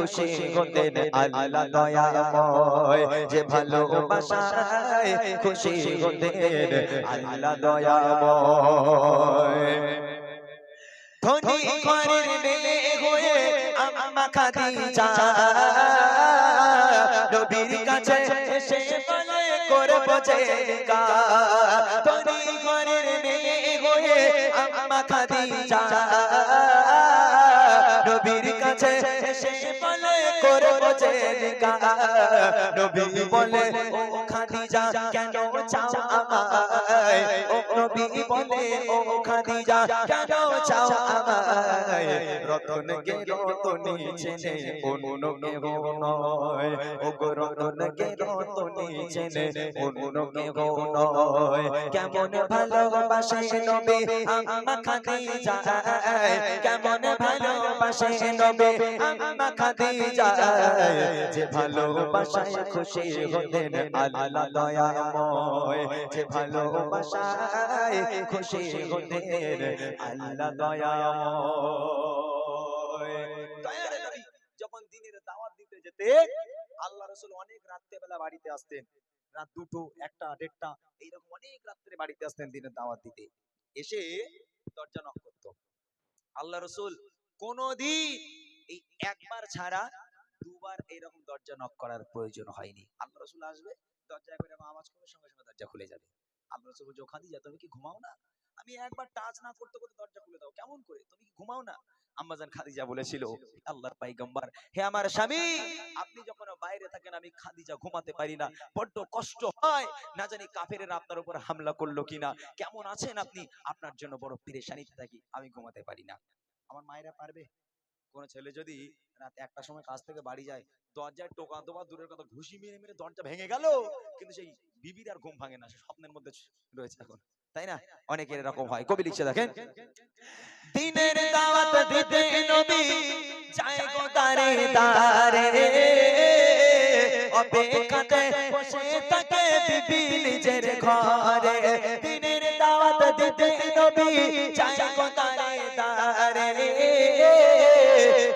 খুশি হতেন আল্লাহ দয়াময় যে ভালোবাসায় খুশি হতেন আল্লাহ দয়াময়। ধনী ঘরের মেয়ে হয়ে আম্মা খাদিজা নবীর কাছে এসে বলে করব যে গা ধনী ঘরের মেয়ে হয়ে আম্মা খাদিজা নবীর কাছে এসে বলে করব যে গা নবী বলে ও খাদিজা কেন চাও আমায়? ও নবী বলে, ও খাদিজা, কেন চাও আমায়? রতন কে রতনী চেনে অন্য কেহ নয়। ও গো রতন কে রতনী চেনে অন্য কেহ নয়। কেমন ভালোবাসে নবী আম্মা খাদিজা? কেমন ভালোবাসে নবী আম্মা খাদিজা? যে ভালোবাসায় খুশি হতেন আল্লাহ দয়াময়। যে ভালোবাসায় খুশি আল্লাহ দয়াময়। যখন দিনের দাওয়াত দিতে যেতে আল্লাহ রসুল অনেক বাড়িতে আসতেন। রাত দুটো একটা দেড়টা এইরকম অনেক রাত্রে বাড়িতে আসতেন দিনের দাওয়াত দিতে। এসে দরজা নক করত। আল্লাহ রসুল কোনদিন এই একবার ছাড়া দুবার এইরকম দরজা নক করার প্রয়োজন হয়নি। আল্লাহ রসুল আসবে দরজা এরকম আওয়াজ সঙ্গে সঙ্গে দরজা খুলে যাবে। আল্লাহ রসুল বলছে ওখানে যা তুমি কি ঘুমাও না? আমি একবার টাচ না করতে করতে দরজা খুলে দাও। কেমন করে? তুমি কি ঘুমাও না? আম্মাজান খাদিজা বলেছিল, আল্লাহর হে আমার স্বামী, আপনি যখন বাইরে থাকেন, আমি খাদিজা ঘুমাতে পারি না। বড্ড কষ্ট হয়। না জানি কাফেরেরা আপনার উপর হামলা করল কিনা। কেমন আছেন আপনি? আপনার জন্য বড় পেরেশানিতে থাকি। আমি ঘুমাতে পারি না। আমার মায়েরা পারবে? কোন ছেলে যদি রাত একটা সময় কাজ থেকে বাড়ি যায়, দরজায় টোকা দোবা, দূরের কথা ঘুষি মেরে মেরে দরজা ভেঙে গেল, কিন্তু সেই বিবির আর ঘুম ভাঙে না, সে স্বপ্নের মধ্যে রয়েছে এখন, তাই না? অনেকের এরকম হয়। কবি লিখছে, দেখেন, দিনের দাওয়াত দিতে নবী যায় গো দারে দারে অপেক্ষাতে বসে থাকে বিবি নিজের ঘরে, দিনের দাওয়াত দিতে নবী যায় গো দারে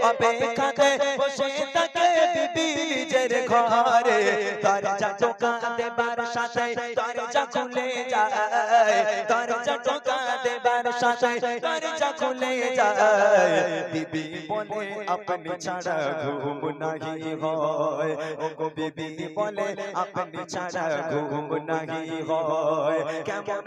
অপেক্ষাতে বসে থাকে বিবি নিজের ঘরে। দরজা টোকা দেবার সাথে দরজা খুলে যায়। দরজা টোকা দেবার সাথে দরজা খুলে যায়। বিবি বলে আপনি ছাড়া ঘুম নাহি হয়। ও গো বিবি বলে আপনি ছাড়া ঘুম নাহি হয়। কেমন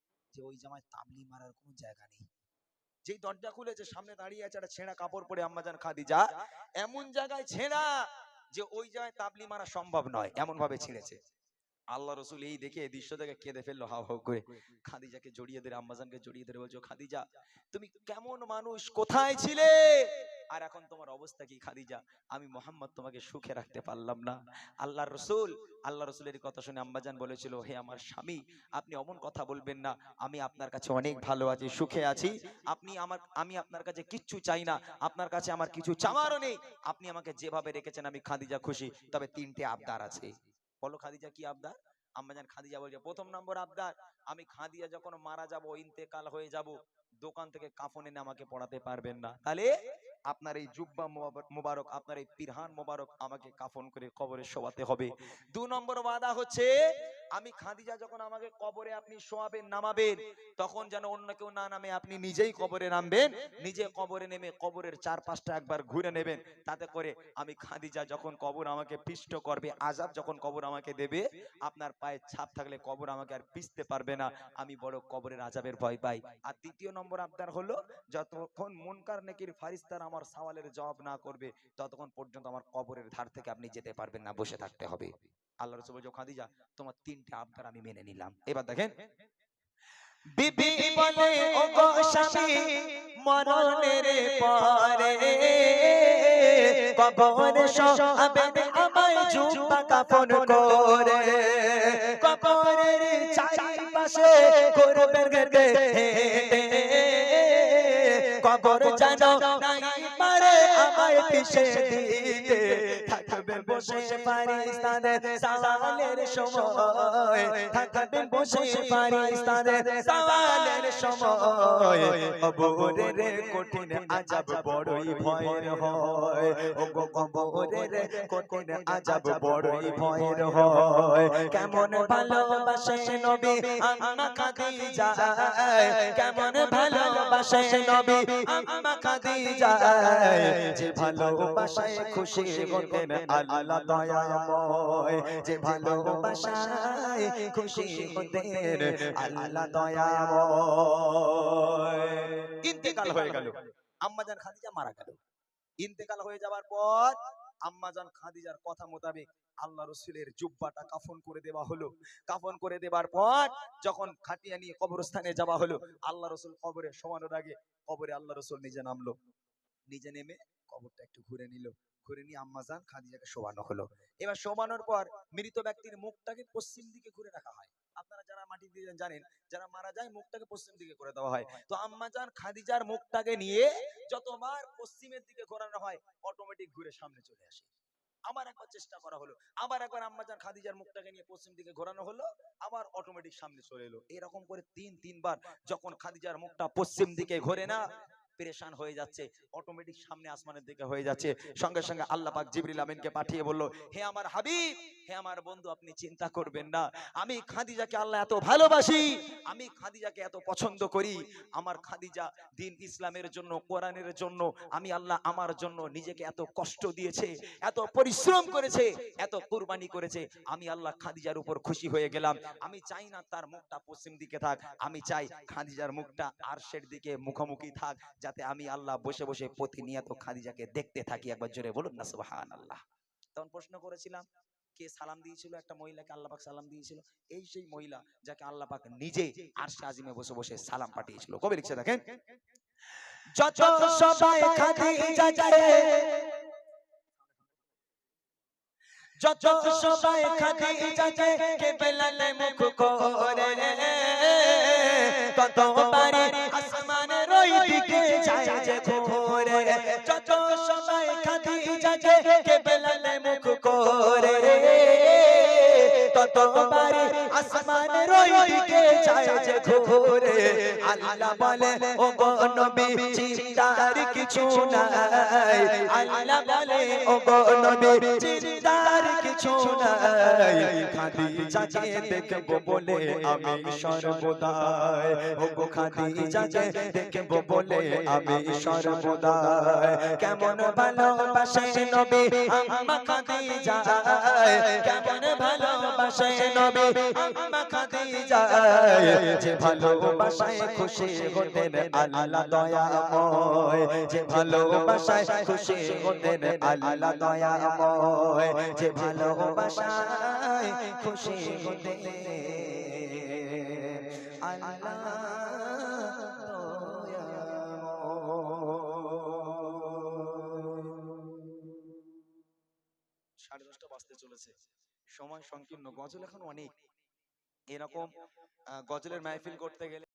যে ওই জামায় তাবলি মারার কোনো জায়গা নেই। যেই দরজা খুলেছে, সামনে দাঁড়িয়ে আছে একটা ছেঁড়া কাপড় পরে আম্মাজান খাদিজা এমন জায়গায় ছেঁড়া যে ওই জায়গায় তাবলি মারা সম্ভব নয় এমন ভাবে ছিঁড়েছে। আল্লাহ রসুল এই দেখে দৃশ্য দেখে কেঁদে ফেলল, হাও হাও করে। খাদিজাকে জড়িয়ে ধরে, আম্মাজানকে জড়িয়ে ধরে বলছো খাদিজা, তুমি কেমন মানুষ, কোথায় ছিলে? আর এখন তোমার অবস্থা কি, খাদিজা? আমি মোহাম্মদ তোমাকে সুখে রাখতে পারলাম না। আল্লাহ রসুল আল্লাহ রসুলের কথা শুনে আম্বাজান বলেছিল, হে আমার স্বামী, আপনি অমন কথা বলবেন না। আমি আপনার কাছে অনেক ভালো আছি, সুখে আছি। আপনি আমার, আমি আপনার কাছে কিচ্ছু চাই না। আপনার কাছে আমার কিছু চাওয়ারও নেই। আপনি আমাকে যেভাবে রেখেছেন, আমি খাদিজা খুশি। তবে তিনটে আবদার আছে। বলো খাদিজা, কি আবদার? আম্মাজান খাদিজা বলছে, প্রথম নম্বর আবদার, আমি খাদিজা যখন মারা যাব, ইন্তেকাল হয়ে যাব, দোকান থেকে কাফন এনে আমাকে পড়াতে পারবেন না। তাহলে আপনার এই জুব্বা মোবারক- আপনার এই পিরহান মোবারক আমাকে কাফন করে কবরে শোয়াতে হবে। দু নম্বর ওয়াদা হচ্ছে, আমি খাদিজা যখন আমাকে কবরে আপনি শোয়াবেন, নামাবেন, তখন যেন অন্য কেউ না নামে, আপনি নিজেই কবরে নামবেন, নিজে কবরে নেমে কবরের চার পাঁচটা একবার ঘুরে নেবেন। তাতে করে আমি খাদিজা যখন কবর আমাকে পিষ্ট করবে, আজাব যখন কবর আমাকে দেবে, আপনার পায়ে ছাপ থাকলে কবর আমাকে আর পিষতে পারবে না, আমি বড় কবরের আজাবের ভয় পাই। আর দ্বিতীয় নম্বর আপনার হলো, যতক্ষণ মুনকার নেকির ফারিস্তার আমার সওয়ালের জবাব না করবে ততক্ষণ পর্যন্ত আমার কবরের ধার থেকে আপনি যেতে পারবেন না বসে থাকতে হবে। আল্লাহ রসুল বলছে, খাদিজা তোমার তিনটে আবদার আমি মেনে নিলাম। এবার দেখেন বিবি বলে ও গো স্বামী মরণের পরে কবরে শোয়াবেন আমায় জুব্বা কাফন করে। কবরের চারিপাশে করবেন গেটে। কবর জানো নাই আমায় পিছে দিতে বসে পারিস্তানের সওয়ালের সময়। বসে সময়। কবরের কঠিন আজাব বড়ই ভয়ের হয়। ও গো কবরের কঠিন আজাব বড়ই ভয়ের হয়। কেমন ভালোবাসে নবী আম্মা খাদিজা? কেমন ভালোবাসে নবী আম্মা খাদিজা? যে ভালোবাসায় খুশি হতেন আল্লাহ দয়াময় যে ভালোবাসায় খুশি আল্লাহ দয়াময় ইন্তেকাল হয়ে গেল। আম্মাজান খাদিজা মারা গেল। ইন্তেকাল হয়ে যাওয়ার পর আম্মাজান খাদিজার কথা মোতাবেক আল্লাহ রসুলের জুব্বাটা কাফন করে দেওয়া হলো। কাফন করে দেওয়ার পর যখন খাটিয়া নিয়ে কবরস্থানে যাওয়া হলো আল্লাহ রসুল কবরে সমানোর আগে কবরে আল্লাহ রসুল নিজে নামলো। নিজে নেমে কবরটা একটু ঘুরে নিল। ঘুরে নিয়ে আম্মাজান খাদিজাকে শোয়ানো হলো। এবার শোয়ানোর পর মৃত ব্যক্তির মুখটাকে পশ্চিম দিকে ঘুরে রাখা হয়। আপনারা যারা মাটি দিয়ে জানেন, যারা মারা যায় মুখটাকে পশ্চিম দিকে করে দেওয়া হয়। তো আম্মাজান খাদিজার মুখটাকে নিয়ে যতবার পশ্চিমের দিকে ঘোরানো হয় অটোমেটিক ঘুরে সামনে চলে আসে। আবার একবার চেষ্টা করা হলো। আবার একবার আম্মাজান খাদিজার মুখটাকে নিয়ে পশ্চিম দিকে ঘোরানো হলো, আবার অটোমেটিক সামনে চলে এলো। এরকম করে তিন, তিনবার যখন খাদিজার মুখটা পশ্চিম দিকে ঘোরে না পেরেশান হয়ে যাচ্ছে অটোমেটিক সামনে আসমানের দিকে হয়ে যাচ্ছে। সঙ্গে সঙ্গে আল্লাহ পাক জিবরিল আমিনকে পাঠিয়ে বলল হে আমার হাবিব হে আমার বন্ধু আপনি চিন্তা করবেন না। আমি খাদিজাকে আল্লাহ এত ভালোবাসি আমি খাদিজাকে এত পছন্দ করি। আমার খাদিজা দিন ইসলামের জন্য কোরআনের জন্য আমি আল্লাহ আমার জন্য নিজেকে এত কষ্ট দিয়েছে এত পরিশ্রম করেছে এত কুরবানি করেছে। আমি আল্লাহ খাদিজার উপর খুশি হয়ে গেলাম। আমি চাই না তার মুখটা পশ্চিম দিকে থাক। আমি চাই খাদিজার মুখটা আরশের দিকে মুখোমুখি থাক যাতে আমি আল্লাহ বসে বসে প্রতিনিয়ত খাদিজাকে দেখতে থাকি। একবার জোরে বলুন না সুবহান আল্লাহ তখন প্রশ্ন করেছিলাম, কে সালাম দিয়েছিল? একটা মহিলাকে আল্লাহ পাক সালাম দিয়েছিল। এই সেই মহিলা যাকে আল্লাহ পাক নিজে আরশে আজিমে বসে বসে সালাম পাঠিয়েছিল। কবে লিখছে দেখেন, যত সবাই খাদিজা যায়, যত সবাই খাদিজা যায় কে বেলালে মুখ করে কত বারে আসমানের ওই করে। তত বারে আসমানের ওই দিকে যায় যে ঘোরে। আল্লাহ বলে ও গো নবী, চিন্তার কিছু নাই। আল্লাহ বলে ও গো নবী, চিন্তার কিছু নাই। খাদি খাদিজাকে দেখব বলে আমি সর্বদাই। ও গো খাদি খাদিজাকে দেখব বলে আমি সর্বদাই। কেমন ভালোবাসে নবী আম্মা খাদিজা। কেমন ভালোবাসে নবী। আম্মা খাদিজা যে ভালোবাসায় খুশি হতেন আল্লাহ দয়াময়। যে ভালোবাসায় খুশি হতেন আল্লাহ দয়াময়। যে ভালোবাসায় খুশি হতেন আল্লাহ সাড়ে দশটা বাজতে চলেছে। সময় সংকীর্ণ গজল এখন অনেক। এরকম গজলের মাহফিল করতে গেলে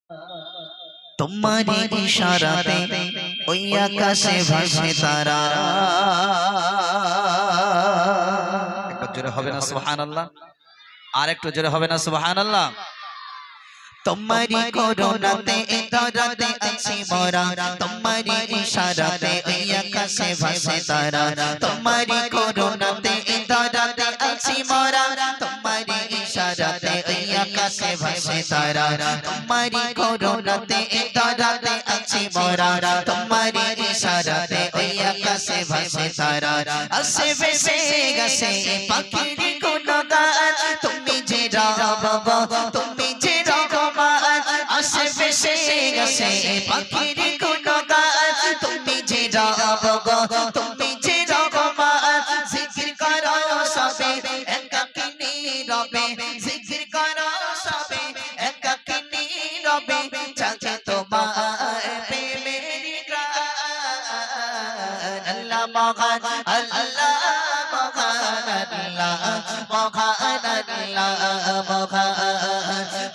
তোমারি ইশারাতে ওই আকাশে ভাসে তারা। একবার জোরে হবে না সুবহানাল্লাহ। আর একটু জোরে হবে না সুবহানাল্লাহ। তোমারি করুণাতে ধরাতে আছি মোরা। তোমারি ইশারাতে ওই আকাশে ভাসে তারা। তোমারি করুণাতে আকাশে ভাসে তারা তোমারি করুণাতে এ তারাতে আছি মোরা তোমারি ইশারাতে ওই আকাশে ভাসে তারা আসে ভেসে গেছে পাখির গুণগান তুমি যে রব তুমি যে রহমান আসে ভেসে গেছে পাখির গুণগান তুমি যে রব তুমি আল্লাহ মহান আল্লাহ মহান আল্লাহ মহান আল্লাহ মহান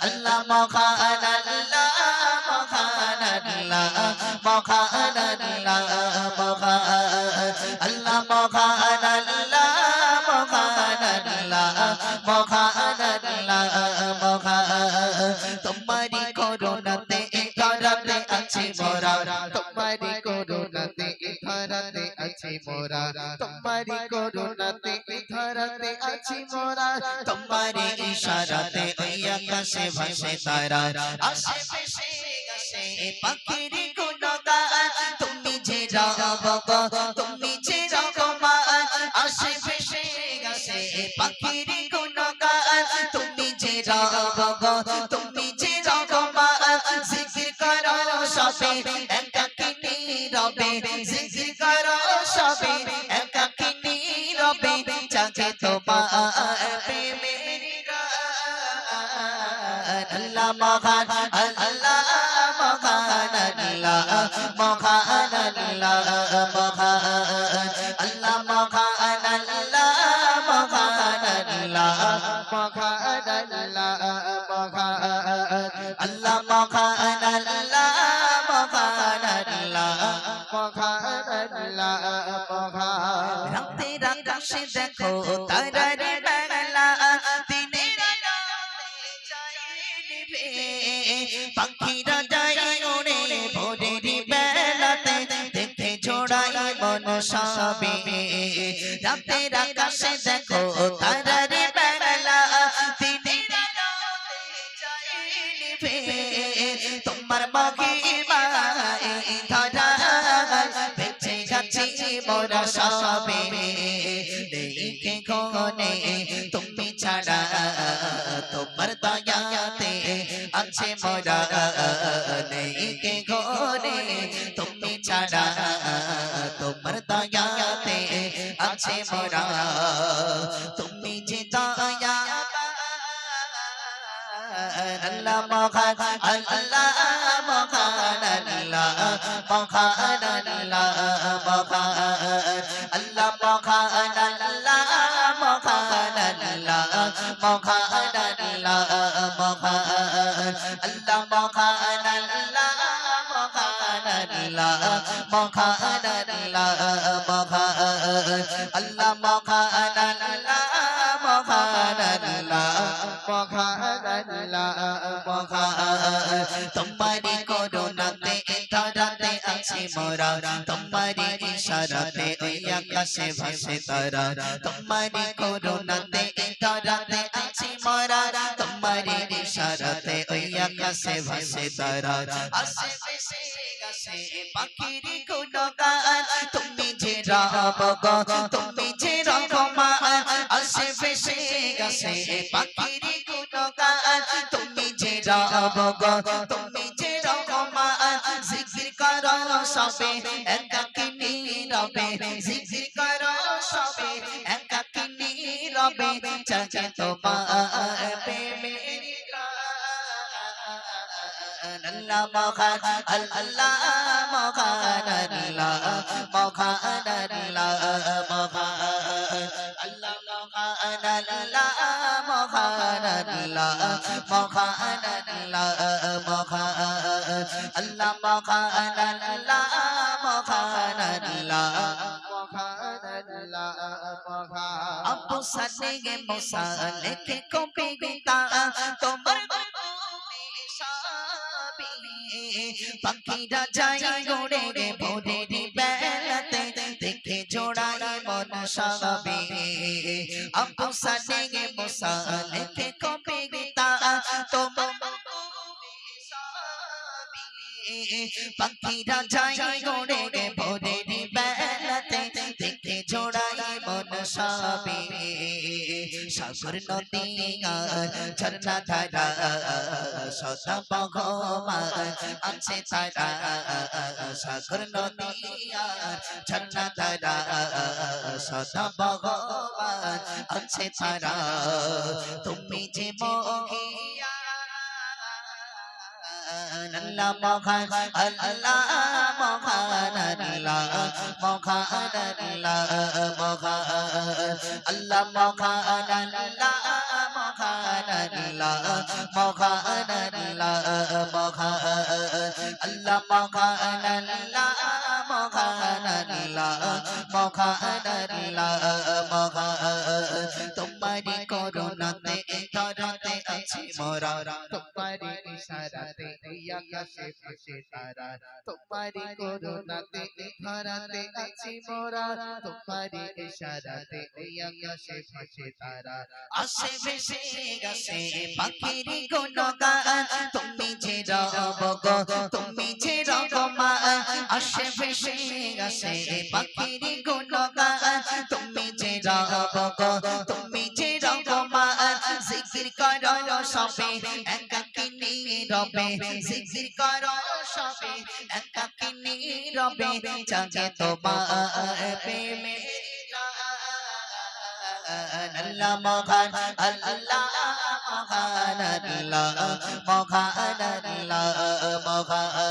আল্লাহ মহান আল্লাহ মহান আল্লাহ মহান আল্লাহ মহান আল্লাহ মহান আল্লাহ মহান আল্লাহ মহান আল্লাহ মহান তোমারি করুণাতে ধরাতে আছে মোরা আছে মোরা। তোমারি করুণাতে ধরাতে আছে মোরা। তোমারি ইশারাতে ওই আকাশে ভাসে তারা। ভেসে গেছে গুণগান। তুমি যে রব তুমি যে রহমান আসে ভেসে গেছে পাখির গুণগান। তুমি যে রব তুমি যে রহমান জিকির করো সবে একাকিনী রবে। জিকির করো সবে একাকিনী রবে চাচে তোমার প্রেমের গান আল্লাহ মহান আল্লাহ মহান আল্লাহ মহান আল্লাহ মহান। আল্লাহ মহান আল্লাহ মহান আল্লাহ মহান আল্লাহ মহান। রাতের দেখো তারার বেলা। দিনের পাখিরা যায় উড়ে ভোরের বেলাতে দেখতে জোড়াই মন সবে। রাতের আকাশে দেখো তারার বেলা। দিনের তোমার মহিমায় ধরা বেঁচে গেছি মোরা সবে। কোনে, তুমি ছাড়া তোমার দয়াতে আছে মোরা দেখে কোনে তুমি ছাড়া তোমার দয়াতে আছে মোরা তুমি যে দয়া আল্লাহ মহান আল্লাহ মহান আল্লাহ মহান আল্লাহ মহান, আল্লাহ মহান আল্লাহ মহান আল্লাহ মহান আল্লাহ মহান আল্লাহ মহান আল্লাহ মহান আল্লাহ মহান আল্লাহ মহান আল্লাহ মহান আল্লাহ মহান তোমারি করুণাতে ধরাতে আছে মোরা তোমারি ইশারাতে ওই আকাশে ভাসে তারা তোমারি করুণাতে ধরাতে আছে মোরা তোমারি ইশারাতে ওই আকাশে ভাসে তারা আসে ভেসে গেছে পাখির গুণগান তুমি যে রব তুমি যে রহমান আসে ভেসে গেছে পাখির গুণগান তুমি যে রব তুমি যে রহমান জিকির করো সবে একাকিনী রবে জিকির করো সবে একাকিনী রবে চাচা তোমার প্রেমের গান। আল্লাহ মহান আল্লাহ মহান আল্লাহ মহান আল্লাহ মহান। মহান আল্লাহ মহান আল্লাহ মহান আল্লাহ। মহান আল্লাহ মহান আল্লাহ মহান আল্লাহ। আবু সালে মুসা লেখে কবিতা তোমার পাখিরা যায় গোড়ে রে ভোরের বেলাতে জোড়াই মন সবে আবু সালেগে মুসালেকে কবিতা তোমার পাখিরা যায় গোড়ে গে ভোরে বেলাতে দেখতে জোড়াই মন সবে। সাগর নদী ঝর্ণা ধারা, সদা ভগবান আছে তারা। সাগর নদী ঝর্ণা ধারা, সদা ভগবান আছে তারা। তুমি যে মহিয়া আল্লাহ মহান আল্লাহ মহান আল্লাহ মহান আল্লাহ মহান আল্লাহ মহান আল্লাহ তোমারি ধরাতে আছি মোরা তোমারি ইশারাতে আকাশে ভাসে তারা তোমারি করুণাতে ধরাতে আছি মোরা তোমারি ইশারাতে আকাশে ভাসে তারা আসে ভেসে গেছে পাখির গুণগান তুমি যে রব গো তুমি যে রগমা আসে ভেসে গেছে পাখির গুণগান তুমি যে রব গো জিকির করো সবে একাকিনী রবে জিকির করো সবে একাকিনী রবে জাগে তোমার প্রেমে আল্লাহ মহান আল্লাহ মহান আল্লাহ মহান আল্লাহ মহান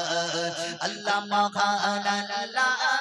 আল্লাহ মহান আল্লাহ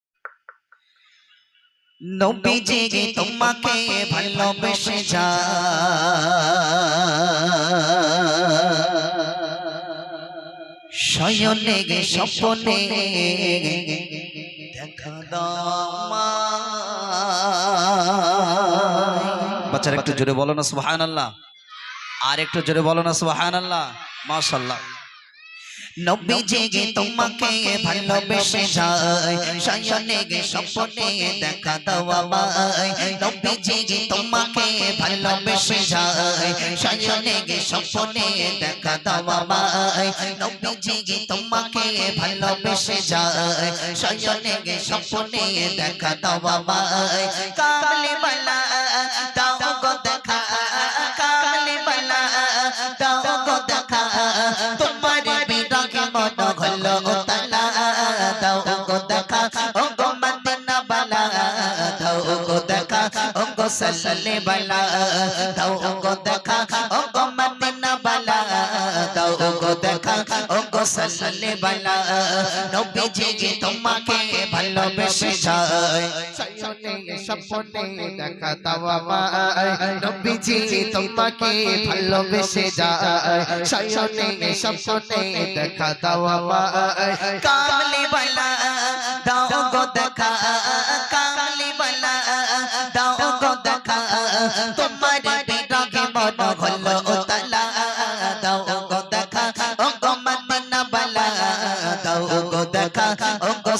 নবীজি তোমাকে ভালোবেসে যা শয়নে গে স্বপ্নে দেখা বাচ্চারা একটু জোরে বলো না সুবহান আল্লাহ আর একটু জোরে বলো না সুবহান আল্লাহ মাশাল্লাহ নবীজি গে তোমাকে ভালোবেসে যায় শয়নে গে স্বপ্নে দেখা দাও আমায় নবীজি গে তোমাকে ভালোবেসে যায় শয়নে গে স্বপ্নে দেখা দাও আমায় নবীজি গে তোমাকে ভালোবেসে যায় শয়নে গে স্বপ্নে দেখা দাও আমায় কামলি বালা দাও গো দেখা কামলি বালা দাও গো দেখা फ़सल बला दो को देखा ओ को मदीना बला दो को देखा ओ को सल बला नबी जी जी তোমাকে ভালোবেসে যায় সায়নে স্বপ্নে দেখা দাও আমায় নবী জি তোমাকে ভালোবেসে যায় সায়নে স্বপ্নে দেখা দাও আমায় কামলি বলা দাও গো দেখা তোমার বিরহে মন হলো তালা দাও গো দেখা ও গো বালা দাও গো দেখা ও গো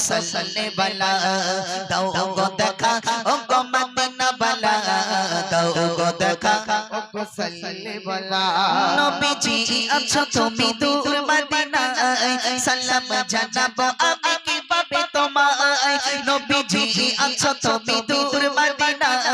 বালা দাও গো দেখা ও গো বালা দাও গো দেখা ওগো সাল্লে বলা নবীজি আছো তুমি দূর মদিনায় সালাম জানাব আমি কীভাবে তোমায় নবীজি আছো তুমি দূর মদিনায়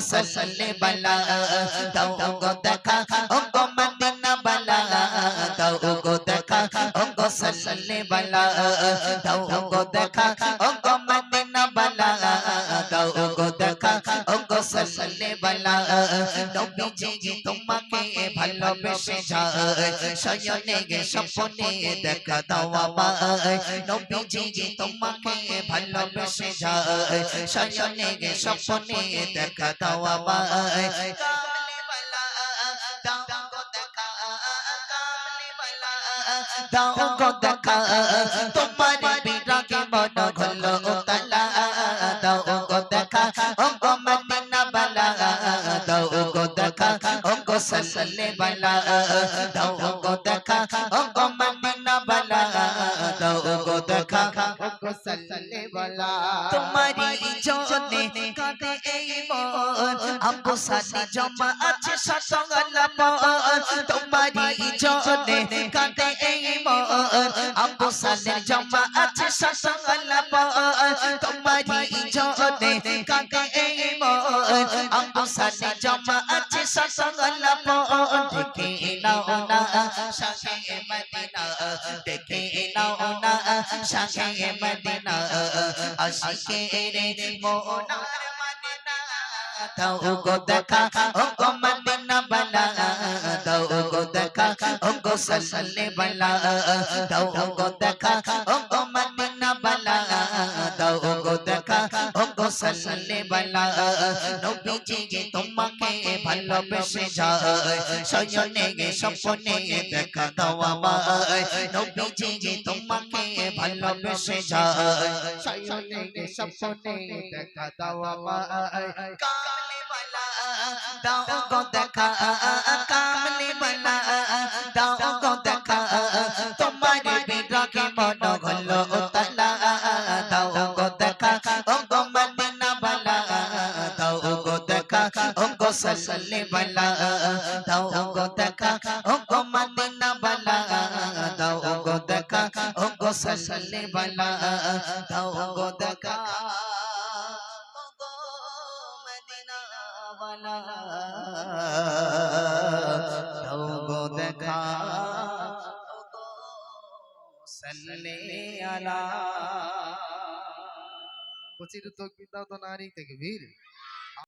সাল্লে বালা দাও গো দেখা ও গো মদিনা বালা দাও গো দেখা ও গো সাল্লে বালা দাও গো দেখা ও গো মদিনা বালা বালা নবীজি তোমাকে ভালোবেসে যায় শয়নে গে স্বপ্নে দেখা দাও আমায় নবীজি তোমাকে ভালোবেসে যায় শয়নে গে স্বপ্নে দেখা দাও কামলি দাও গো দেখা তোমার সাল্লে বালা দাও গো দেখা ও গো মদিনা বালা দাও গো দেখা ওগো সাল্লে বালা তোমারি জনে কাঁদে এই মন আম্বু সানি জমা আছে সসঙ্গলা পন তোমারি জনে কাঁদে এই মন আম্বু সানি জমা আছে সসঙ্গলা পন তোমারি জনে কাঁদে এই মন আম্বু সানি জমা আছে পন দেখে নাও না শাহে মদিনা দেখে নাও না শাহে মদিনা আশিকের মোনার মদিনা দাও দেখা ও গো মদিনা বালা দাও দেখা ও গো সাল্লে সাল্লে বালা নবীজি তোমাকে ভালোবেসে যায় সয়নে গে স্বপ্নে দেখা দাও আমায় নবীজি তোমাকে ভালোবেসে যায় গে স্বপ্নে দেখা দাও আমায় কামলি বালা দাও গো দেখা সাল্লে বালা দাও গো দেখা ও গো মদিনা বালা দাও গো দেখা ও গো সাল্লে বালা দাও গো দেখা ও গো মদিনা বালা দাও গো দেখা ও গো সাল্লে আলা কচির তকবির দাও তো নারী থেকে ভিড়